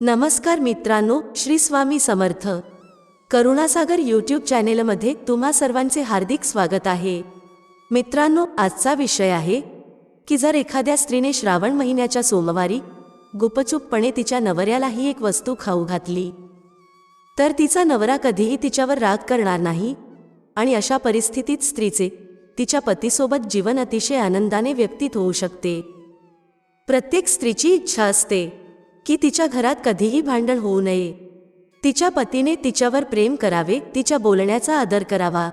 नमस्कार मित्रांनो श्री स्वामी समर्थ. करुणासागर यूट्यूब चॅनेलमध्ये तुम्हा सर्वांचे हार्दिक स्वागत आहे. मित्रांनो आजचा विषय आहे की जर एखाद्या स्त्रीने श्रावण महिन्याच्या सोमवारी गुपचूपपणे तिच्या नवऱ्यालाही एक वस्तू खाऊ घातली तर तिचा नवरा कधीही तिच्यावर राग करणार नाही आणि अशा परिस्थितीत स्त्रीचे तिच्या पतीसोबत जीवन अतिशय आनंदाने व्यक्तीत होऊ शकते. प्रत्येक स्त्रीची इच्छा असते की तिच्या घरात कधीही भांडण होऊ नये. तिच्या पतीने तिच्यावर प्रेम करावे तिच्या बोलण्याचा आदर करावा.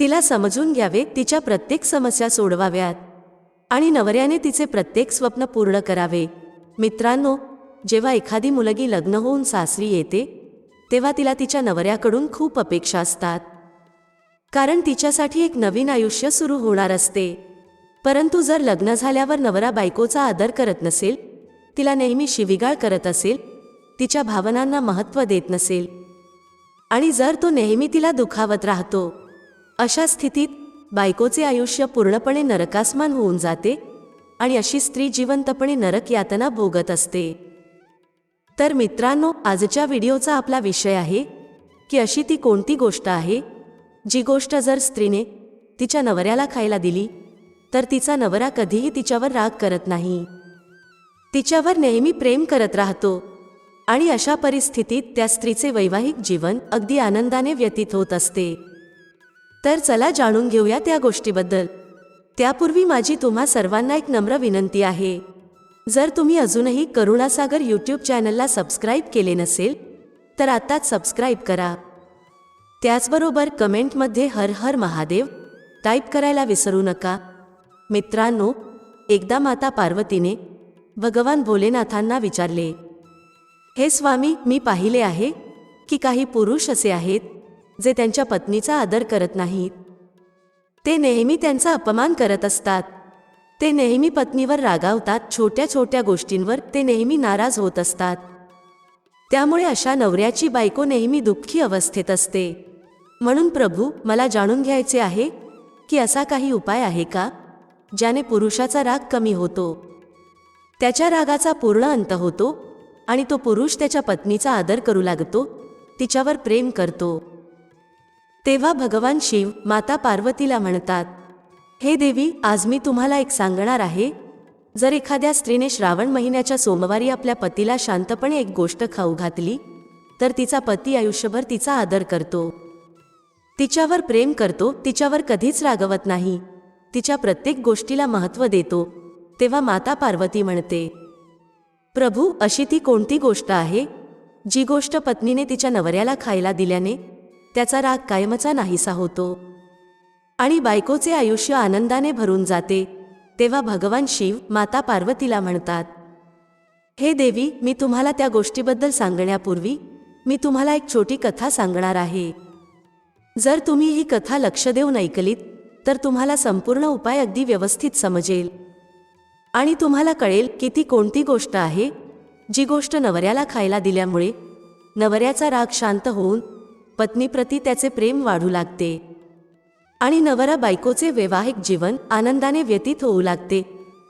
तिला समजून घ्यावे तिच्या प्रत्येक समस्या सोडवाव्यात. आणि नवऱ्याने तिचे प्रत्येक स्वप्न पूर्ण करावे. मित्रांनो जेव्हा एखादी मुलगी लग्न होऊन सासरी येते तेव्हा तिला तिच्या नवऱ्याकडून खूप अपेक्षा असतात. कारण तिच्यासाठी एक नवीन आयुष्य सुरू होणार असते. परंतु जर लग्न झाल्यावर नवरा बायकोचा आदर करत नसेल तिला नेहमी शिविगाळ करत असेल तिच्या भावनांना महत्त्व देत नसेल. आणि जर तो नेहमी तिला दुखावत राहतो अशा स्थितीत बायकोचे आयुष्य पूर्णपणे नरकासमान होऊन जाते आणि अशी स्त्री जिवंतपणे नरक यातना भोगत असते. तर मित्रांनो आजच्या व्हिडिओचा आपला विषय आहे की अशी ती कोणती गोष्ट आहे जी गोष्ट जर स्त्रीने तिच्या नवऱ्याला खायला दिली तर तिचा नवरा कधीही तिच्यावर राग करत नाही. तिच्यावर नेहमी प्रेम करत राहतो. आणि अशा परिस्थितीत त्या स्त्रीचे वैवाहिक जीवन अगदी आनंदाने व्यतीत होत असते. तर चला जाणून घेऊया त्या गोष्टीबद्दल. त्यापूर्वी माझी तुम्हा सर्वांना एक नम्र विनंती आहे. जर तुम्ही अजूनही करुणासागर यूट्यूब चॅनलला सबस्क्राईब केले नसेल तर आत्ताच सबस्क्राईब करा. त्याचबरोबर कमेंटमध्ये हर हर महादेव टाईप करायला विसरू नका. मित्रांनो एकदा माता पार्वतीने भगवान भोलेनाथांना विचारले हे स्वामी मी पाहिले आहे की काही पुरुष असे आहेत जे त्यांच्या पत्नीचा आदर करत नाहीत. ते नेहमी त्यांचा अपमान करत असतात. ते नेहमी पत्नीवर रागावतात छोट्या छोट्या गोष्टींवर ते नेहमी नाराज होत असतात. त्यामुळे अशा नवऱ्याची बायको नेहमी दुःखी अवस्थेत असते. म्हणून प्रभू मला जाणून घ्यायचे आहे की असा काही उपाय आहे का ज्याने पुरुषाचा राग कमी होतो? त्याच्या रागाचा पूर्ण अंत होतो आणि तो पुरुष त्याच्या पत्नीचा आदर करू लागतो तिच्यावर प्रेम करतो. तेव्हा भगवान शिव माता पार्वतीला म्हणतात हे देवी आज मी तुम्हाला एक सांगणार आहे. जर एखाद्या स्त्रीने श्रावण महिन्याच्या सोमवारी आपल्या पतीला शांतपणे एक गोष्ट खाऊ घातली तर तिचा पती आयुष्यभर तिचा आदर करतो. तिच्यावर प्रेम करतो तिच्यावर कधीच रागवत नाही. तिच्या प्रत्येक गोष्टीला महत्त्व देतो. तेव्हा माता पार्वती म्हणते प्रभू अशी ती कोणती गोष्ट आहे जी गोष्ट पत्नीने तिच्या नवऱ्याला खायला दिल्याने त्याचा राग कायमचा नाहीसा होतो? आणि बायकोचे आयुष्य आनंदाने भरून जाते तेव्हा भगवान शिव माता पार्वतीला म्हणतात हे देवी मी तुम्हाला त्या गोष्टीबद्दल सांगण्यापूर्वी मी तुम्हाला एक छोटी कथा सांगणार आहे. जर तुम्ही ही कथा लक्ष देऊन ऐकलीत तर तुम्हाला संपूर्ण उपाय अगदी व्यवस्थित समजेल. आणि तुम्हाला कळेल की ती कोणती गोष्ट आहे जी गोष्ट नवऱ्याला खायला दिल्यामुळे नवऱ्याचा राग शांत होऊन पत्नीप्रती त्याचे प्रेम वाढू लागते. आणि नवरा बायकोचे वैवाहिक जीवन आनंदाने व्यतीत होऊ लागते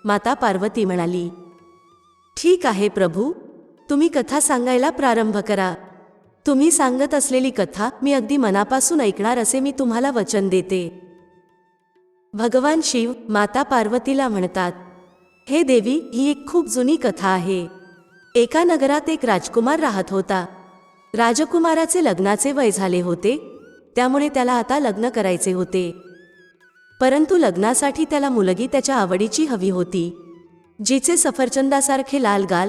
माता पार्वती म्हणाली. ठीक आहे प्रभू तुम्ही कथा सांगायला प्रारंभ करा. तुम्ही सांगत असलेली कथा मी अगदी मनापासून ऐकणार असे मी तुम्हाला वचन देते. भगवान शिव माता पार्वतीला म्हणतात हे देवी ही एक खूप जुनी कथा आहे. एका नगरात एक राजकुमार राहत होता. राजकुमाराचे लग्नाचे वय झाले होते. त्यामुळे त्याला आता लग्न करायचे होते. परंतु लग्नासाठी त्याला मुलगी त्याच्या आवडीची हवी होती. जिचे सफरचंदासारखे लाल गाल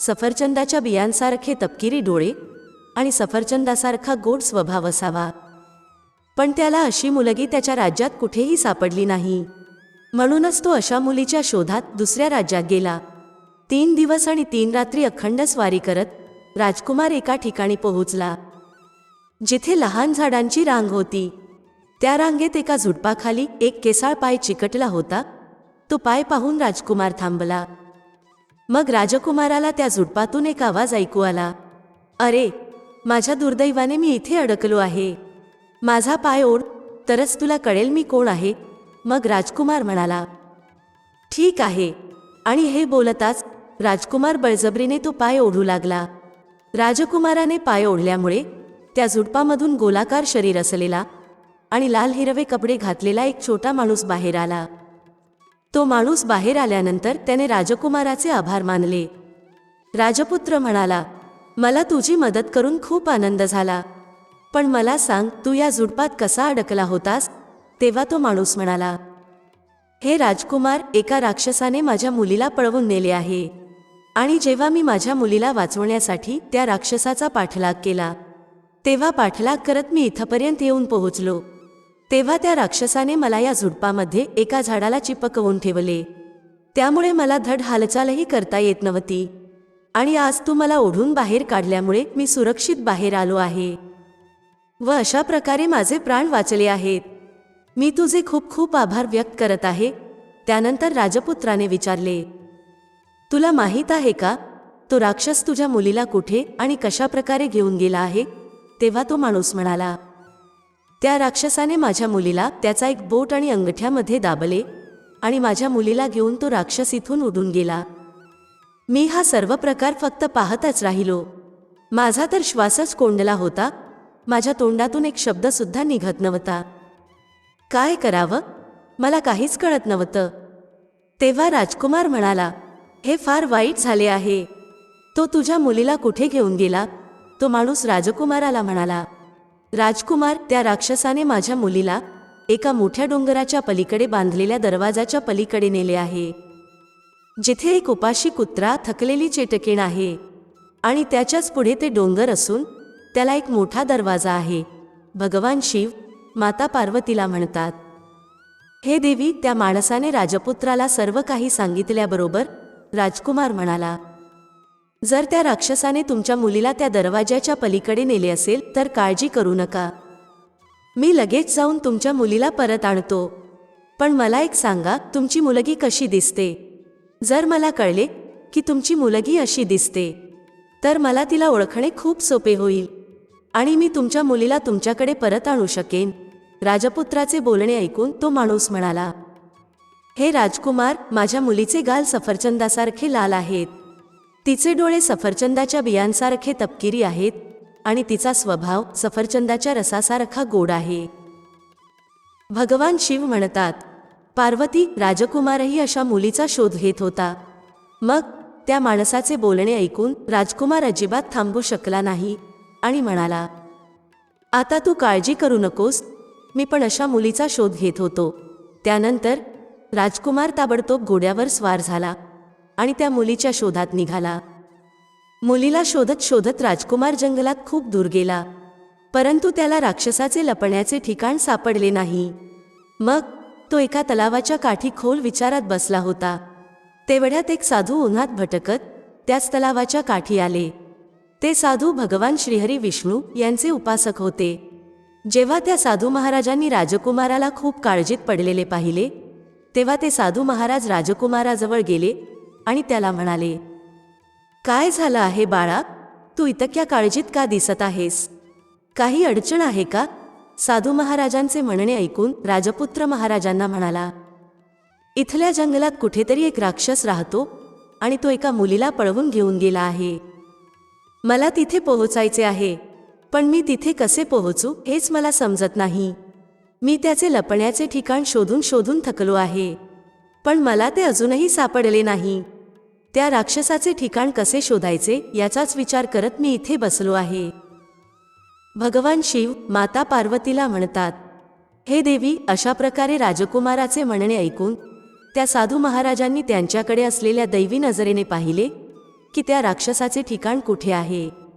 सफरचंदाच्या बियांसारखे तपकिरी डोळे आणि सफरचंदासारखा गोड स्वभाव असावा. पण त्याला अशी मुलगी त्याच्या राज्यात कुठेही सापडली नाही. म्हणूनच तो अशा मुलीच्या शोधात दुसऱ्या राज्यात गेला. तीन दिवस आणि तीन रात्री अखंड स्वारी करत राजकुमार एका ठिकाणी पोहोचला. जिथे लहान झाडांची रांग होती. त्या रांगेत एका झुडपाखाली एक केसाळ पाय चिकटला होता. तो पाय पाहून राजकुमार थांबला. मग राजकुमाराला त्या झुडपातून एक आवाज ऐकू आला. अरे माझ्या दुर्दैवाने मी इथे अडकलो आहे. माझा पाय ओढ तरच तुला कळेल मी कोण आहे. मग राजकुमार म्हणाला ठीक आहे. आणि हे बोलताच राजकुमार बळजबरीने तो पाय ओढू लागला. राजकुमाराने पाय ओढल्यामुळे त्या झुडपामधून गोलाकार शरीर असलेला आणि लाल हिरवे कपडे घातलेला एक छोटा माणूस बाहेर आला. तो माणूस बाहेर आल्यानंतर त्याने राजकुमाराचे आभार मानले. राजपुत्र म्हणाला मला तुझी मदत करून खूप आनंद झाला. पण मला सांग तू या झुडपात कसा अडकला होतास तेव्हा तो माणूस म्हणाला हे राजकुमार एका राक्षसाने माझ्या मुलीला पळवून नेले आहे. आणि जेव्हा मी माझ्या मुलीला वाचवण्यासाठी त्या राक्षसाचा पाठलाग केला तेव्हा पाठलाग करत मी इथपर्यंत येऊन पोहोचलो. तेव्हा त्या राक्षसाने मला या झुडपामध्ये एका झाडाला चिपकवून ठेवले. त्यामुळे मला धड हालचालही करता येत नव्हती. आणि आज तू मला ओढून बाहेर काढल्यामुळे मी सुरक्षित बाहेर आलो आहे. व अशा प्रकारे माझे प्राण वाचले आहेत. मी तुझे खूप खूप आभार व्यक्त करत आहे. त्यानंतर राजपुत्राने विचारले तुला माहीत आहे का तो राक्षस तुझ्या मुलीला कुठे आणि कशा प्रकारे घेऊन गेला आहे? तेव्हा तो माणूस म्हणाला त्या राक्षसाने माझ्या मुलीला त्याचा एक बोट आणि अंगठ्यामध्ये दाबले आणि माझ्या मुलीला घेऊन तो राक्षस इथून उडून गेला. मी हा सर्व प्रकार फक्त पाहतच राहिलो. माझा तर श्वासच कोंडला होता. माझ्या तोंडातून एक शब्दसुद्धा निघत नव्हता. काय करावं? मला काहीच कळत नव्हतं. तेव्हा राजकुमार म्हणाला हे फार वाईट झाले आहे. तो तुझ्या मुलीला कुठे घेऊन गेला? तो माणूस राजकुमाराला म्हणाला राजकुमार त्या राक्षसाने माझ्या मुलीला एका मोठ्या डोंगराच्या पलीकडे बांधलेल्या दरवाजाच्या पलीकडे नेले आहे. जिथे एक उपाशी कुत्रा थकलेली चेटकीण आहे आणि त्याच्याच पुढे ते डोंगर असून त्याला एक मोठा दरवाजा आहे. भगवान शिव माता पार्वतीला म्हणतात हे देवी त्या माणसाने राजपुत्राला सर्व काही सांगितल्याबरोबर राजकुमार म्हणाला जर त्या राक्षसाने तुमच्या मुलीला त्या दरवाज्याच्या पलीकडे नेले असेल तर काळजी करू नका. मी लगेच जाऊन तुमच्या मुलीला परत आणतो. पण मला एक सांगा तुमची मुलगी कशी दिसते? जर मला कळले की तुमची मुलगी अशी दिसते तर मला तिला ओळखणे खूप सोपे होईल आणि मी तुमच्या मुलीला तुमच्याकडे परत आणू शकेन. राजपुत्राचे बोलणे ऐकून तो माणूस म्हणाला हे राजकुमार माझ्या मुलीचे गाल सफरचंदासारखे लाल आहेत. तिचे डोळे सफरचंदाच्या बियांसारखे तपकिरी आहेत आणि तिचा स्वभाव सफरचंदाच्या रसासारखा गोड आहे. भगवान शिव म्हणतात पार्वती राजकुमारही अशा मुलीचा शोध घेत होता. मग त्या माणसाचे बोलणे ऐकून राजकुमार अजिबात थांबू शकला नाही आणि म्हणाला आता तू काळजी करू नकोस. मी पण अशा मुलीचा शोध घेत होतो. त्यानंतर राजकुमार ताबडतोब घोड्यावर स्वार झाला आणि त्या मुलीच्या शोधात निघाला. मुलीला शोधत शोधत राजकुमार जंगलात खूप दूर गेला परंतु त्याला राक्षसाचे लपण्याचे ठिकाण सापडले नाही. मग तो एका तलावाच्या काठी खोल विचारात बसला होता. तेवढ्यात एक साधू उन्हात भटकत त्याच तलावाच्या काठी आले. ते साधू भगवान श्रीहरी विष्णू यांचे उपासक होते. जेव्हा त्या साधू महाराजांनी राजकुमाराला खूप काळजीत पडलेले पाहिले तेव्हा ते साधू महाराज राजकुमाराजवळ गेले आणि त्याला म्हणाले काय झालं आहे बाळा? तू इतक्या काळजीत का दिसत आहेस? काही अडचण आहे का? साधू महाराजांचे म्हणणे ऐकून राजपुत्र महाराजांना म्हणाला इथल्या जंगलात कुठेतरी एक राक्षस राहतो आणि तो एका मुलीला पळवून घेऊन गेला आहे. मला तिथे पोहोचायचे आहे. पण मी तिथे कसे पोहोचू हेच मला समजत नाही. मी त्याचे लपण्याचे ठिकाण शोधून शोधून थकलो आहे. पण मला ते अजूनही सापडले नाही. त्या राक्षसाचे ठिकाण कसे शोधायचे याचाच विचार करत मी इथे बसलो आहे. भगवान शिव माता पार्वतीला म्हणतात हे देवी अशा प्रकारे राजकुमाराचे म्हणणे ऐकून त्या साधू महाराजांनी त्यांच्याकडे असलेल्या दैवी नजरेने पाहिले की त्या राक्षसाचे ठिकाण कुठे आहे.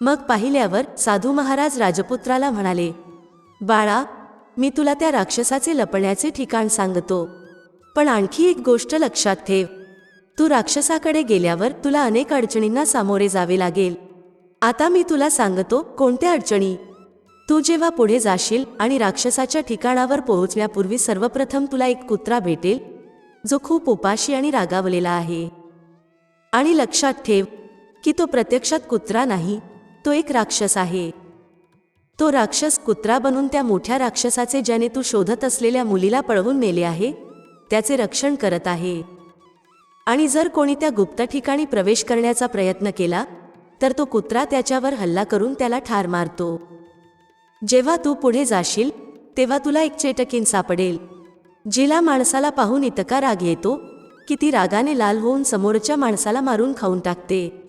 मग पाहिल्यावर साधू महाराज राजपुत्राला म्हणाले बाळा मी तुला त्या राक्षसाचे लपण्याचे ठिकाण सांगतो. पण आणखी एक गोष्ट लक्षात ठेव. तू राक्षसाकडे गेल्यावर तुला अनेक अडचणींना सामोरे जावे लागेल. आता मी तुला सांगतो कोणत्या अडचणी. तू जेव्हा पुढे जाशील आणि राक्षसाच्या ठिकाणावर पोहोचण्यापूर्वी सर्वप्रथम तुला एक कुत्रा भेटेल जो खूप उपाशी आणि रागावलेला आहे. आणि लक्षात ठेव की तो प्रत्यक्षात कुत्रा नाही तो एक राक्षस आहे. तो राक्षस कुत्रा बनून त्या मोठ्या राक्षसाचे ज्याने तू शोधत असलेल्या मुलीला पळवून नेले आहे त्याचे रक्षण करत आहे. आणि जर कोणी त्या गुप्त ठिकाणी प्रवेश करण्याचा प्रयत्न केला तर तो कुत्रा त्याच्यावर हल्ला करून त्याला ठार मारतो. जेव्हा तू पुढे जाशील तेव्हा तुला एक चेटकीन सापडेल जिला माणसाला पाहून इतका राग येतो की ती रागाने लाल होऊन समोरच्या माणसाला मारून खाऊन टाकते.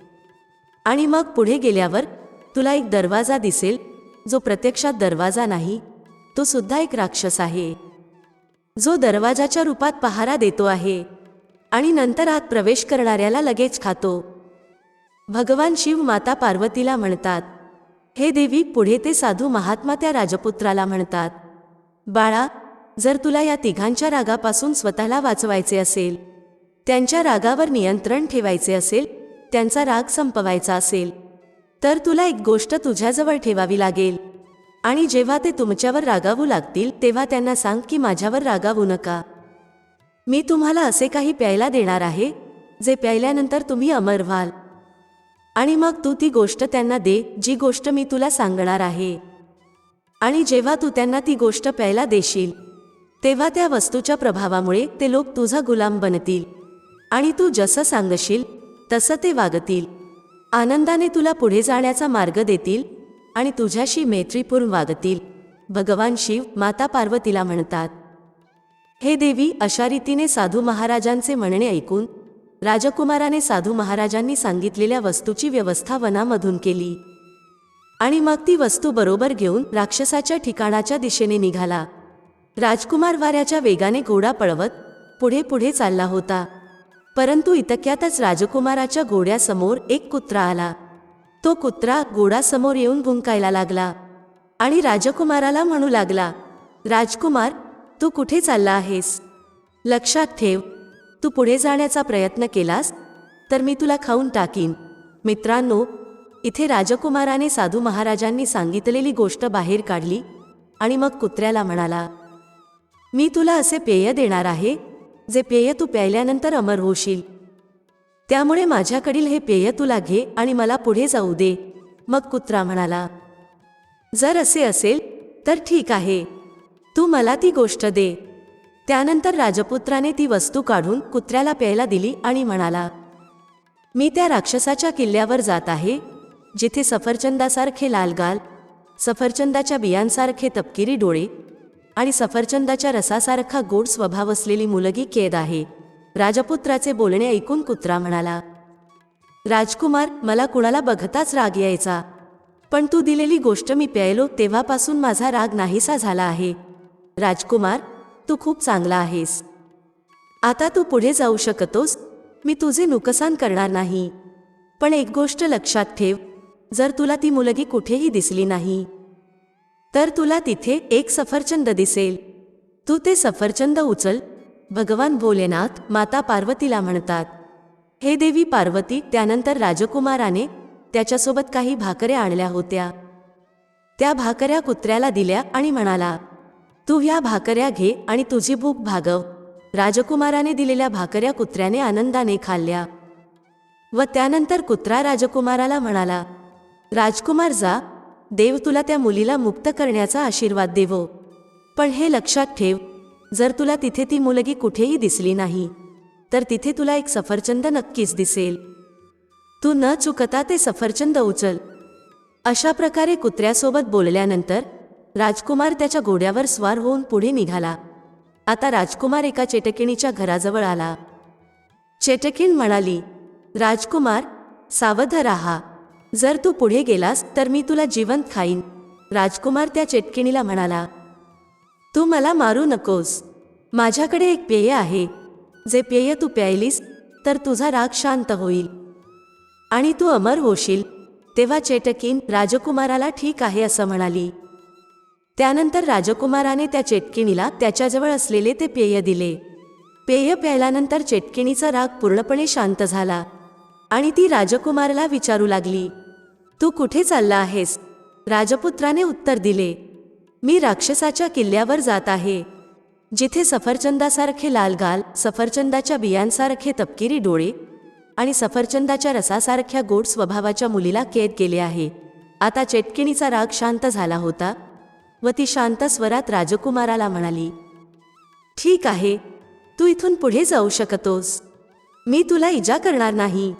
आणि मग पुढे गेल्यावर तुला एक दरवाजा दिसेल जो प्रत्यक्षात दरवाजा नाही तो सुद्धा एक राक्षस आहे. जो दरवाजाच्या रूपात पहारा देतो आहे आणि नंतर आत प्रवेश करणाऱ्याला लगेच खातो. भगवान शिव माता पार्वतीला म्हणतात हे देवी पुढे ते साधू महात्मा त्या राजपुत्राला म्हणतात बाळा जर तुला या तिघांच्या रागापासून स्वतःला वाचवायचे असेल त्यांच्या रागावर नियंत्रण ठेवायचे असेल त्यांचा राग संपवायचा असेल तर तुला एक गोष्ट तुझ्याजवळ ठेवावी लागेल. आणि जेव्हा ते तुमच्यावर रागावू लागतील तेव्हा त्यांना सांग की माझ्यावर रागावू नका. मी तुम्हाला असे काही प्यायला देणार आहे जे प्यायल्यानंतर तुम्ही अमर व्हाल. आणि मग तू ती गोष्ट त्यांना दे जी गोष्ट मी तुला सांगणार आहे. आणि जेव्हा तू त्यांना ती गोष्ट प्यायला देशील तेव्हा त्या वस्तूच्या प्रभावामुळे ते लोक तुझा गुलाम बनतील. आणि तू जसं सांगशील तसं ते वागतील. आनंदाने तुला पुढे जाण्याचा मार्ग देतील आणि तुझ्याशी मैत्रीपूर्ण वागतील. भगवान शिव माता पार्वतीला म्हणतात हे देवी अशा रीतीने साधू महाराजांचे म्हणणे ऐकून राजकुमाराने साधू महाराजांनी सांगितलेल्या वस्तूची व्यवस्था वनामधून केली. आणि मग ती वस्तू बरोबर घेऊन राक्षसाच्या ठिकाणाच्या दिशेने निघाला. राजकुमार वाऱ्याच्या वेगाने घोडा पळवत पुढे पुढे चालला होता. परंतु इतक्यातच राजकुमाराच्या घोड्यासमोर एक कुत्रा आला. तो कुत्रा घोडासमोर येऊन भुंकायला लागला आणि राजकुमाराला म्हणू लागला राजकुमार तू कुठे चालला आहेस? लक्षात ठेव तू पुढे जाण्याचा प्रयत्न केलास तर मी तुला खाऊन टाकीन. मित्रांनो इथे राजकुमाराने साधू महाराजांनी सांगितलेली गोष्ट बाहेर काढली आणि मग कुत्र्याला म्हणाला मी तुला असे पेय देणार आहे जे पेय तू प्यायल्यानंतर अमर होशील. त्यामुळे माझ्याकडील हे पेय तुला घे आणि मला पुढे जाऊ दे मग कुत्रा म्हणाला. जर असे असेल तर ठीक आहे. तू मला ती गोष्ट दे. त्यानंतर राजपुत्राने ती वस्तू काढून कुत्र्याला प्यायला दिली आणि म्हणाला मी त्या राक्षसाच्या किल्ल्यावर जात आहे जिथे सफरचंदासारखे लाल गाल सफरचंदाच्या बियांसारखे तपकिरी डोळे आणि सफरचंदाच्या रसासारखा गोड स्वभाव असलेली मुलगी कैद आहे. राजपुत्राचे बोलणे ऐकून कुत्रा म्हणाला राजकुमार मला कुणाला बघताच राग यायचा. पण तू दिलेली गोष्ट मी प्यायलो तेव्हापासून माझा राग नाहीसा झाला आहे. राजकुमार तू खूप चांगला आहेस. आता तू पुढे जाऊ शकतोस. मी तुझे नुकसान करणार नाही. पण एक गोष्ट लक्षात ठेव जर तुला ती मुलगी कुठेही दिसली नाही तर तुला तिथे एक सफरचंद दिसेल. तू ते सफरचंद उचल. भगवान भोलेनाथ माता पार्वतीला म्हणतात हे देवी पार्वती त्यानंतर राजकुमाराने त्याच्यासोबत काही भाकऱ्या आणल्या होत्या. त्या भाकऱ्या कुत्र्याला दिल्या आणि म्हणाला तू ह्या भाकऱ्या घे आणि तुझी भूक भागव. राजकुमाराने दिलेल्या भाकऱ्या कुत्र्याने आनंदाने खाल्ल्या. व त्यानंतर कुत्रा राजकुमाराला म्हणाला राजकुमार जा देव तुला त्या मुलीला मुक्त करण्याचा आशीर्वाद देवो. पण हे लक्षात ठेव जर तुला तिथे ती मुलगी कुठेही दिसली नाही तर तिथे तुला एक सफरचंद नक्कीच दिसेल. तू न चुकता ते सफरचंद उचल. अशा प्रकारे कुत्र्यासोबत बोलल्यानंतर राजकुमार त्याच्या घोड्यावर स्वार होऊन पुढे निघाला. आता राजकुमार एका चेटकिणीच्या घराजवळ आला. चेटकिण म्हणाली राजकुमार सावध राहा. जर तू पुढे गेलास तर मी तुला जिवंत खाईन. राजकुमार त्या चेटकिणीला म्हणाला तू मला मारू नकोस. माझ्याकडे एक पेय आहे. जे पेय तू प्यायलीस तर तुझा राग शांत होईल. आणि तू अमर होशील. तेव्हा चेटकीन राजकुमाराला ठीक आहे असं म्हणाली. त्यानंतर राजकुमाराने त्या चेटकिणीला त्याच्याजवळ असलेले ते पेय दिले. पेय प्यायल्यानंतर चेटकिणीचा राग पूर्णपणे शांत झाला. आणि ती राजकुमारला विचारू लागली तू कुठे चालला आहेस? राजपुत्राने उत्तर दिले मी राक्षसाच्या किल्ल्यावर जात आहे जिथे सफरचंदासारखे लाल गाल सफरचंदाच्या बियांसारखे तपकिरी डोळे आणि सफरचंदाच्या रसासारख्या गोड स्वभावाच्या मुलीला कैद केले आहे. आता चेटकिणीचा राग शांत झाला होता व ती शांत स्वरात राजकुमाराला म्हणाली ठीक आहे तू इथून पुढे जाऊ शकतोस. मी तुला इजा करणार नाही.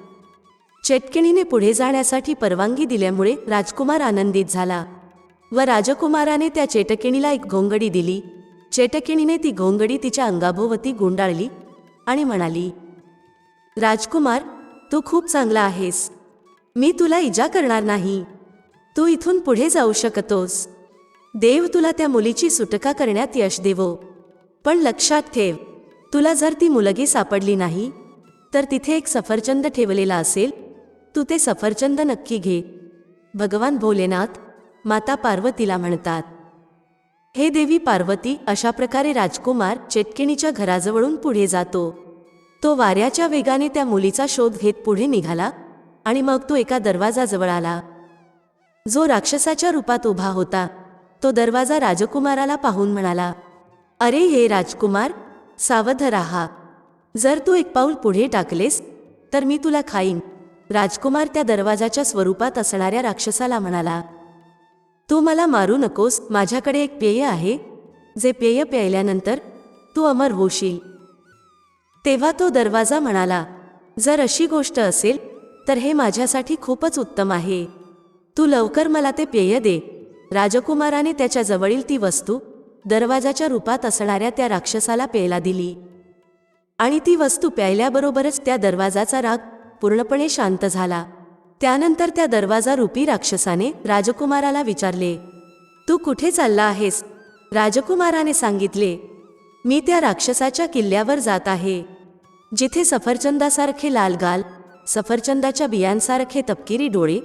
चेटकिणीने पुढे जाण्यासाठी परवानगी दिल्यामुळे राजकुमार आनंदित झाला व राजकुमाराने त्या चेटकिणीला एक घोंगडी दिली. चेटकिणीने ती घोंगडी तिच्या अंगाभोवती गुंडाळली आणि म्हणाली राजकुमार तू खूप चांगला आहेस. मी तुला इजा करणार नाही. तू इथून पुढे जाऊ शकतोस. देव तुला त्या मुलीची सुटका करण्यात यश देवो. पण लक्षात ठेव तुला जर ती मुलगी सापडली नाही तर तिथे एक सफरचंद ठेवलेला असेल तू ते सफरचंद नक्की घे. भगवान भोलेनाथ माता पार्वतीला म्हणतात हे देवी पार्वती अशा प्रकारे राजकुमार चेटकिणीच्या घराजवळून पुढे जातो. तो वाऱ्याच्या वेगाने त्या मुलीचा शोध घेत पुढे निघाला आणि मग तो एका दरवाजाजवळ आला. जो राक्षसाच्या रूपात उभा होता तो दरवाजा राजकुमाराला पाहून म्हणाला अरे हे राजकुमार सावध राहा. जर तू एक पाऊल पुढे टाकलेस तर मी तुला खाईन. राजकुमार त्या दरवाजाच्या स्वरूपात असणाऱ्या राक्षसाला म्हणाला तू मला मारू नकोस माझ्याकडे एक पेय आहे जे पेय प्यायल्यानंतर तू अमर होशील. तेव्हा तो दरवाजा म्हणाला जर अशी गोष्ट असेल तर हे माझ्यासाठी खूपच उत्तम आहे. तू लवकर मला ते पेय दे. राजकुमाराने त्याच्या जवळील ती वस्तू दरवाजाच्या रूपात असणाऱ्या त्या राक्षसाला प्यायला दिली. आणि ती वस्तू प्यायल्याबरोबरच त्या दरवाजाचा राग पूर्णपणे शांत झाला. त्यानंतर त्या दरवाजा रूपी राक्षसाने राजकुमाराला विचारले तू कुठे चालला आहेस? राजकुमाराने सांगितले मी त्या राक्षसाच्या किल्ल्यावर जात आहे. जिथे सफरचंदासारखे लाल गाल सफरचंदाच्या बियांसारखे तपकिरी डोळे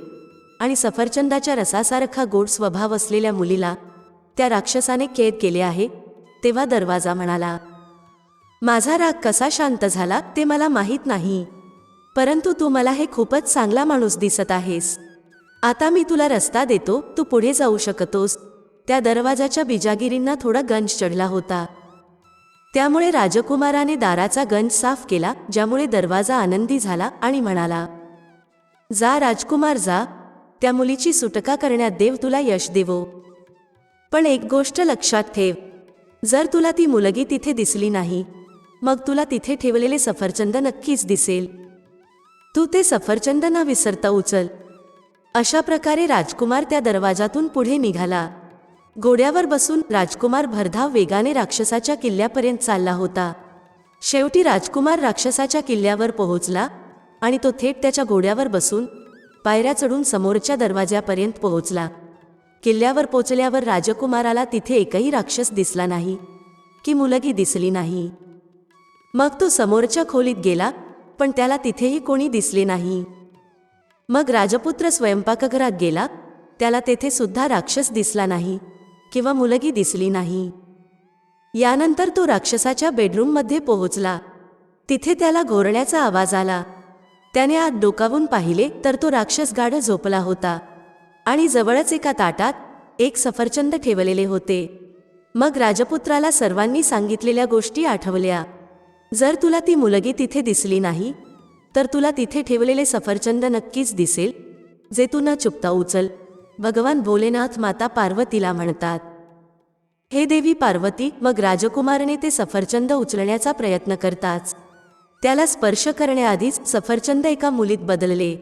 आणि सफरचंदाच्या रसासारखा गोड स्वभाव असलेल्या मुलीला त्या राक्षसाने कैद केले आहे तेव्हा दरवाजा म्हणाला. माझा राग कसा शांत झाला ते मला माहीत नाही. परंतु तू मला हे खूपच चांगला माणूस दिसत आहेस. आता मी तुला रस्ता देतो तू पुढे जाऊ शकतोस. त्या दरवाजाच्या बिजागिरींना थोडा गंज चढला होता. त्यामुळे राजकुमाराने दाराचा गंज साफ केला ज्यामुळे दरवाजा आनंदी झाला आणि म्हणाला जा राजकुमार जा. त्या मुलीची सुटका करण्यात देव तुला यश देवो. पण एक गोष्ट लक्षात ठेव. जर तुला ती मुलगी तिथे दिसली नाही मग तुला तिथे ठेवलेले सफरचंद नक्कीच दिसेल. तू ते सफरचंद न विसरता उचल. अशा प्रकारे राजकुमार त्या दरवाजातून पुढे निघाला. घोड्यावर बसून राजकुमार भरधाव वेगाने राक्षसाच्या किल्ल्यापर्यंत चालला होता. शेवटी राजकुमार राक्षसाच्या किल्ल्यावर पोहोचला आणि तो थेट त्याच्या घोड्यावर बसून पायऱ्या चढून समोरच्या दरवाज्यापर्यंत पोहोचला. किल्ल्यावर पोचल्यावर राजकुमाराला तिथे एकही राक्षस दिसला नाही की मुलगी दिसली नाही. मग तो समोरच्या खोलीत गेला पण त्याला तिथेही कोणी दिसले नाही. मग राजपुत्र स्वयंपाकघरात गेला त्याला तेथे सुद्धा राक्षस दिसला नाही किंवा मुलगी दिसली नाही. यानंतर तो राक्षसाच्या बेडरूममध्ये पोहोचला. तिथे त्याला घोरण्याचा आवाज आला. त्याने आत डोकावून पाहिले तर तो राक्षस गाढ झोपला होता आणि जवळच एका ताटात एक सफरचंद ठेवलेले होते. मग राजपुत्राला सर्वांनी सांगितलेल्या गोष्टी आठवल्या. जर तुला ती मुलगी तिथे दिसली नाही तर तुला तिथे ठेवलेले सफरचंद नक्कीच दिसेल जे तू न चुकता उचल. भगवान भोलेनाथ माता पार्वतीला म्हणतात हे देवी पार्वती मग राजकुमारने ते सफरचंद उचलण्याचा प्रयत्न करताच. त्याला स्पर्श करण्याआधीच सफरचंद एका मुलीत बदलले.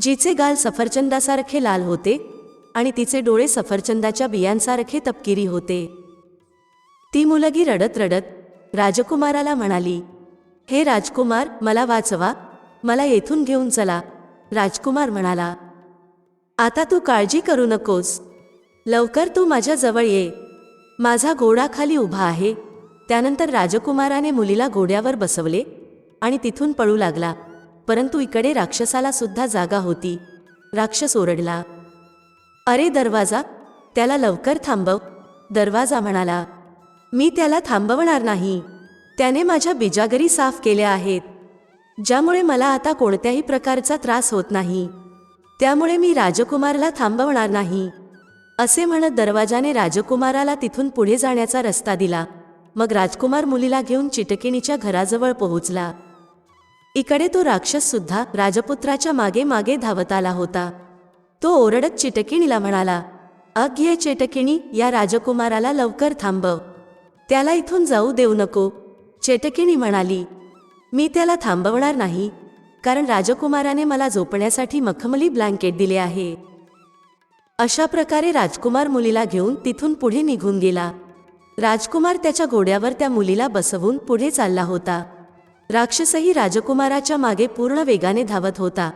जिचे गाल सफरचंदासारखे लाल होते आणि तिचे डोळे सफरचंदाच्या बियांसारखे तपकिरी होते. ती मुलगी रडत रडत राजकुमाराला म्हणाली हे राजकुमार मला वाचवा मला येथून घेऊन चला. राजकुमार म्हणाला आता तू काळजी करू नकोस. लवकर तू माझ्या जवळ ये. माझा घोडा खाली उभा आहे. त्यानंतर राजकुमाराने मुलीला घोड्यावर बसवले आणि तिथून पळू लागला. परंतु इकडे राक्षसाला सुद्धा जागा होती. राक्षस ओरडला अरे दरवाजा त्याला लवकर थांबव. दरवाजा म्हणाला मी त्याला थांबवणार नाही. त्याने माझ्या बिजागरी साफ केल्या आहेत. ज्यामुळे मला आता कोणत्याही प्रकारचा त्रास होत नाही. त्यामुळे मी राजकुमारला थांबवणार नाही. असे म्हणत दरवाजाने राजकुमाराला तिथून पुढे जाण्याचा रस्ता दिला. मग राजकुमार मुलीला घेऊन चिटकिणीच्या घराजवळ पोहोचला. इकडे तो राक्षस सुद्धा राजपुत्राच्या मागे मागे धावत आला होता. तो ओरडत चिटकिणीला म्हणाला अग चिटकिणी चेटकिणी या राजकुमाराला लवकर थांबव. त्याला इथून जाऊ देऊ नको. चेटकिणी म्हणाली मी त्याला थांबवणार नाही कारण राजकुमाराने मला झोपण्यासाठी मखमली ब्लँकेट दिले आहे. अशा प्रकारे राजकुमार मुलीला घेऊन तिथून पुढे निघून गेला. राजकुमार त्याच्या घोड्यावर त्या मुलीला बसवून पुढे चालला होता. राक्षसही राजकुमाराच्या मागे पूर्ण वेगाने धावत होता.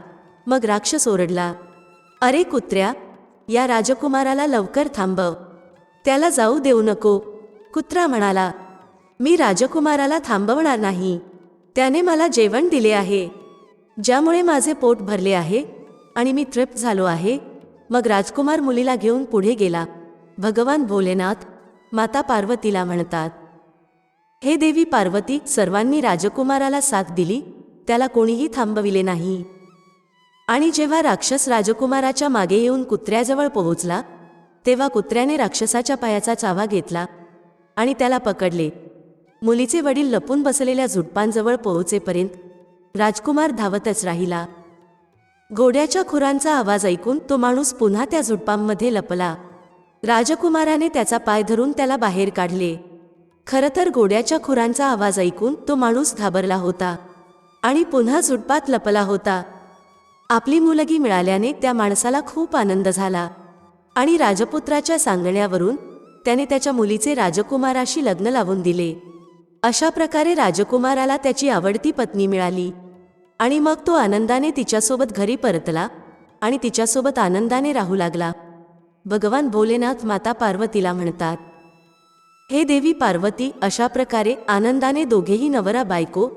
मग राक्षस ओरडला अरे कुत्र्या या राजकुमाराला लवकर थांबव. त्याला जाऊ देऊ नको. कुत्रा म्हणाला मी राजकुमाराला थांबवणार नाही. त्याने मला जेवण दिले आहे. ज्यामुळे माझे पोट भरले आहे आणि मी तृप्त झालो आहे. मग राजकुमार मुलीला घेऊन पुढे गेला. भगवान भोलेनाथ माता पार्वतीला म्हणतात हे देवी पार्वती सर्वांनी राजकुमाराला साथ दिली त्याला कोणीही थांबविले नाही. आणि जेव्हा राक्षस राजकुमाराच्या मागे येऊन कुत्र्याजवळ पोहोचला तेव्हा कुत्र्याने राक्षसाच्या पायाचा चावा घेतला. आणि त्याला पकडले. मुलीचे वडील लपून बसलेल्या झुडपांजवळ पोहोचेपर्यंत राजकुमार धावतच राहिला. घोड्याच्या खुरांचा आवाज ऐकून तो माणूस पुन्हा त्या झुडपांमध्ये लपला. राजकुमाराने त्याचा पाय धरून त्याला बाहेर काढले. खरं तर घोड्याच्या खुरांचा आवाज ऐकून तो माणूस घाबरला होता आणि पुन्हा झुडपात लपला होता. आपली मुलगी मिळाल्याने त्या माणसाला खूप आनंद झाला आणि राजपुत्राच्या सांगण्यावरून त्याने त्याच्या मुलीचे राजकुमाराशी लग्न लावून दिले. अशा प्रकारे राजकुमाराला त्याची आवडती पत्नी मिळाली. आणि मग तो आनंदाने तिच्यासोबत घरी परतला आणि तिच्यासोबत आनंदाने राहू लागला. भगवान भोलेनाथ माता पार्वतीला म्हणतात हे देवी पार्वती अशा प्रकारे आनंदाने दोघेही नवरा बायको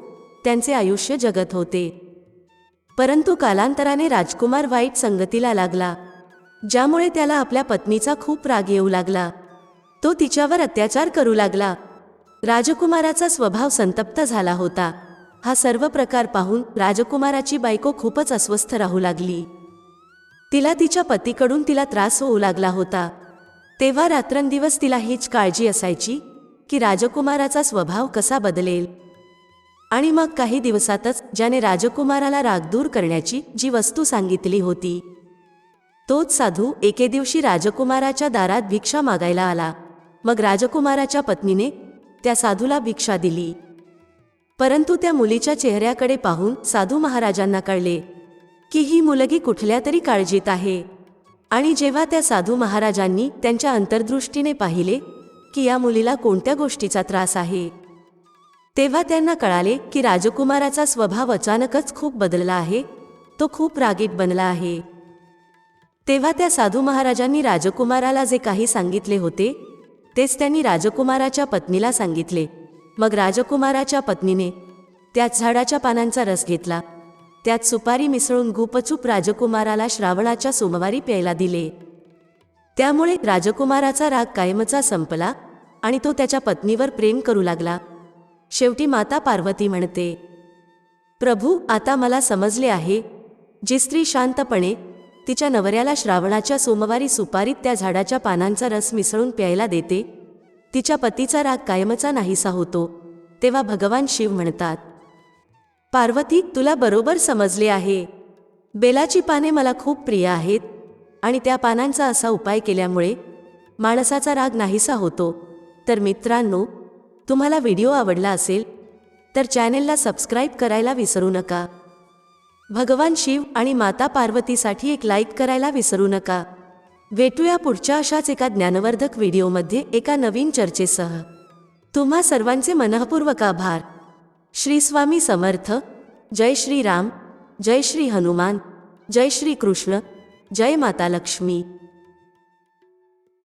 त्यांचे आयुष्य जगत होते. परंतु कालांतराने राजकुमार वाईट संगतीला लागला ज्यामुळे त्याला आपल्या पत्नीचा खूप राग येऊ लागला. तो तिच्यावर अत्याचार करू लागला. राजकुमाराचा स्वभाव संतप्त झाला होता. हा सर्व प्रकार पाहून राजकुमाराची बायको खूपच अस्वस्थ राहू लागली. तिला तिच्या पतीकडून तिला त्रास होऊ लागला होता. तेव्हा रात्रंदिवस तिला हीच काळजी असायची की राजकुमाराचा स्वभाव कसा बदलेल. आणि मग काही दिवसातच ज्याने राजकुमाराला राग दूर करण्याची जी वस्तू सांगितली होती तोच साधू एके दिवशी राजकुमाराच्या दारात भिक्षा मागायला आला. मग राजकुमाराच्या पत्नीने त्या साधूला भिक्षा दिली. परंतु त्या मुलीच्या चेहऱ्याकडे पाहून साधू महाराजांना कळले की ही मुलगी कुठल्या तरी काळजीत आहे. आणि जेव्हा त्या साधू महाराजांनी त्यांच्या अंतर्दृष्टीने पाहिले की या मुलीला कोणत्या गोष्टीचा त्रास आहे तेव्हा त्यांना कळाले की राजकुमाराचा स्वभाव अचानकच खूप बदलला आहे तो खूप रागीट बनला आहे. तेव्हा त्या साधू महाराजांनी राजकुमाराला जे काही सांगितले होते तेच त्यांनी राजकुमाराच्या पत्नीला सांगितले. मग राजकुमाराच्या पत्नीने त्याच झाडाच्या पानांचा रस घेतला. त्यात सुपारी मिसळून गुपचूप राजकुमाराला श्रावणाच्या सोमवारी प्यायला दिले. त्यामुळे राजकुमाराचा राग कायमचा संपला आणि तो त्याच्या पत्नीवर प्रेम करू लागला. शेवटी माता पार्वती म्हणते प्रभू आता मला समजले आहे जी स्त्री शांतपणे तिच्या नवऱ्याला श्रावणाच्या सोमवारी सुपारीत त्या झाडाच्या पानांचा रस मिसळून प्यायला देते. तिच्या पतीचा राग कायमचा नाहीसा होतो. तेव्हा भगवान शिव म्हणतात पार्वती तुला बरोबर समजले आहे. बेलाची पाने मला खूप प्रिय आहेत आणि त्या पानांचा असा उपाय केल्यामुळे माणसाचा राग नाहीसा होतो. तर मित्रांनो तुम्हाला व्हिडिओ आवडला असेल तर चॅनेलला सबस्क्राईब करायला विसरू नका. भगवान शिव आणि माता पार्वतीसाठी एक लाईक करायला विसरू नका. भेटूया पुढच्या अशाच एका ज्ञानवर्धक व्हिडिओमध्ये एका नवीन चर्चेसह. तुम्हा सर्वांचे मनःपूर्वक आभार. श्री स्वामी समर्थ जय श्री राम जय श्री हनुमान जय श्री कृष्ण जय माता लक्ष्मी.